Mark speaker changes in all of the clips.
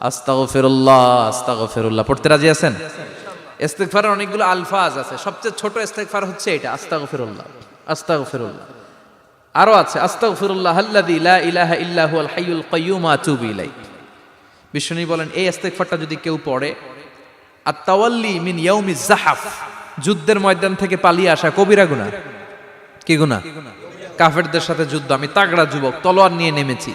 Speaker 1: আস্তাগফিরুল্লাহ আস্তাগফিরুল্লাহ। পড়তে রাজি আছেন? ইস্তেগফারের অনেকগুলো আলফাজ আছে। সবচেয়ে ছোট ইস্তেগফার হচ্ছে এটা, আস্তাগফিরুল্লাহ আস্তাগফিরুল্লাহ। আরও আছে, আস্তাগফিরুল্লাহ আল্লাযী লা ইলাহা ইল্লা হুয়াল হাইয়ুল কাইয়্যুম, আতুবু ইলাইহি। বিশ্বনী বলেন, এই ইস্তেগফারটা যদি কেউ পড়ে আর তাওয়াল্লি মিন ইয়াউমি জাহাফ যুদ্ধের ময়দান থেকে পালিয়ে আসা কবিরা গুনাহ। কি গুনাহ? কাফেরদের সাথে যুদ্ধ। আমি তাগড়া যুবক, তলোয়ার নিয়ে নেমেছি।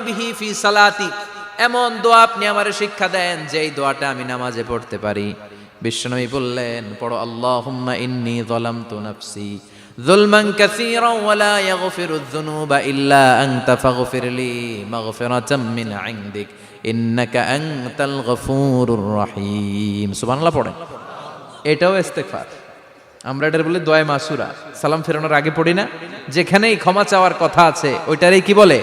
Speaker 1: বিহি ফি সালাতি। এমন দোয়া আপনি আমারে শিক্ষা দেন যে এই দোয়াটা আমি নামাজে পড়তে পারি। বিশ্বনবী বললেন, পড়ো, আল্লাহুম্মা ইন্নী নাফসি ইন্নাকা আনতাল গফুরুর রহিম। পড়েন। এটাও আমরা বলে মাসুরা। সালাম ফেরানোর আগে পড়ি না? যেখানেই ক্ষমা চাওয়ার কথা আছে, ওইটারই কি বলে?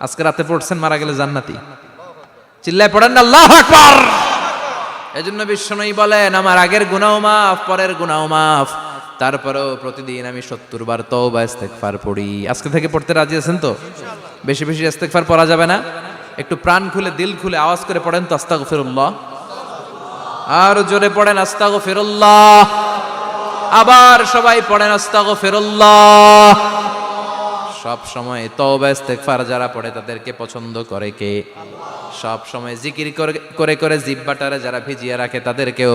Speaker 1: আজকে রাতে পড়ছেন, মারা গেলে জান্নাতি। চিল্লায় পড়েন না, আল্লাহু আকবার। এজন্য বিশ্বনবী বলেন, আমার আগের গুনাহ মাফ, পরের গুনাহ মাফ। তারপরেও প্রতিদিন আমি সত্তর বার তওবা, ইস্তেগফার পড়ি। আজকে থেকে পড়তে রাজি আছেন তো? বেশি বেশি ইস্তেগফার পড়া যাবে না? একটু প্রাণ খুলে, দিল খুলে আওয়াজ করে পড়েন তো, আস্তাগফিরুল্লাহ। আর জোরে পড়েন, আস্তাগফিরুল্লাহ। আবার সবাই পড়েন, আস্তাগফিরুল্লাহ। সব সময় তওবা, ইস্তেগফার যারা পড়ে তাদেরকে পছন্দ করে কে? সব সময় জিকির করে করে করে জিব্বাটারে যারা ভিজিয়ে রাখে তাদেরকেও